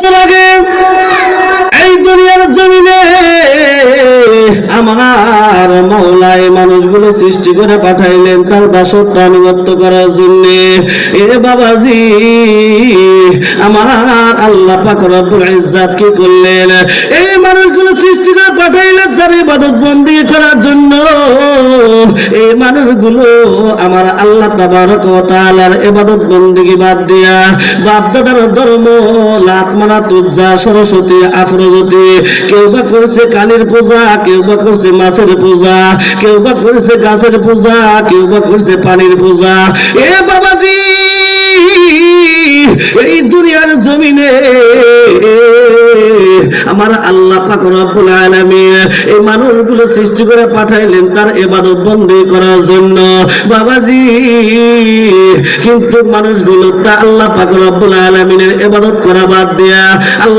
বছর আগে এই দুনিয়ার জমিনে আমার মৌলায় মানুষগুলো সৃষ্টি করে পাঠাইলেন, তার দাসত্ব আনুগত্য করার জন্য। এ বাবাজি, আমার আল্লাহ পাক রব্বুল ইজ্জাত কি করলেন? এই মানুষগুলো সৃষ্টি করে পাঠাইলেন তার ইবাদত বন্দি করার জন্য। এই মানুষগুলো আমার আল্লাহ তাবারক ওয়া তাআলার বাদ দিয়া বাপ ধর্ম, লাত মানা তুজ্জা সরস্বতী, আফরোজতী, কেউ বা করছে কালীর পূজা, কেউ বা করছে মাছের পূজা, কেউ বা করছে গাছের পূজা, কেউ বা করছে পানির পূজা। এ বাবাজি, এই দুনিয়ার জমিনে আমার আল্লাহ এই মানুষগুলো সৃষ্টি করে পাঠাইলেন তার এবাদত বন্ধ করার জন্য। বাবাজি, কিন্তু মানুষগুলো তা আল্লাহ পাক রব্বুল আলামিনের এবাদত করা বাদ দেয়া আল্লাহ